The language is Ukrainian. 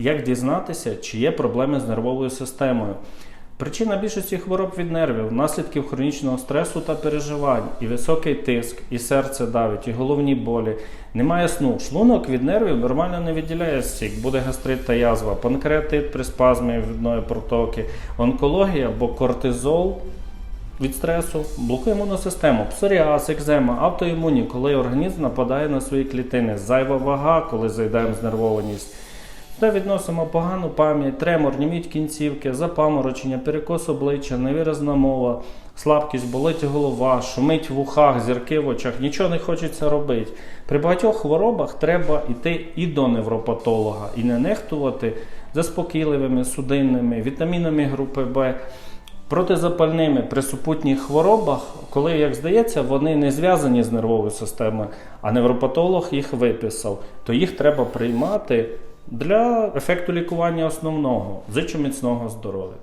як дізнатися, чи є проблеми з нервовою системою. Причина більшості хвороб від нервів, наслідків хронічного стресу та переживань, і високий тиск, і серце давить, і головні болі. Немає сну. Шлунок від нервів нормально не виділяє сік, буде гастрит та язва, панкреатит при спазмі відної протоки, онкологія або кортизол від стресу, блокує імунну систему, псоріаз, екзема, автоімунні, коли організм нападає на свої клітини, зайва вага, коли зайдаємо знервованість. Сюди відносимо погану пам'ять, тремор, німіть кінцівки, запаморочення, перекос обличчя, невиразна мова, слабкість, болить голова, шумить в ухах, зірки в очах, нічого не хочеться робити. При багатьох хворобах треба йти і до невропатолога, і не нехтувати заспокійливими, судинними, вітамінами групи Б. Протизапальними при супутніх хворобах, коли, як здається, вони не зв'язані з нервовою системою, а невропатолог їх виписав, то їх треба приймати для ефекту лікування основного. Зичу міцного здоров'я.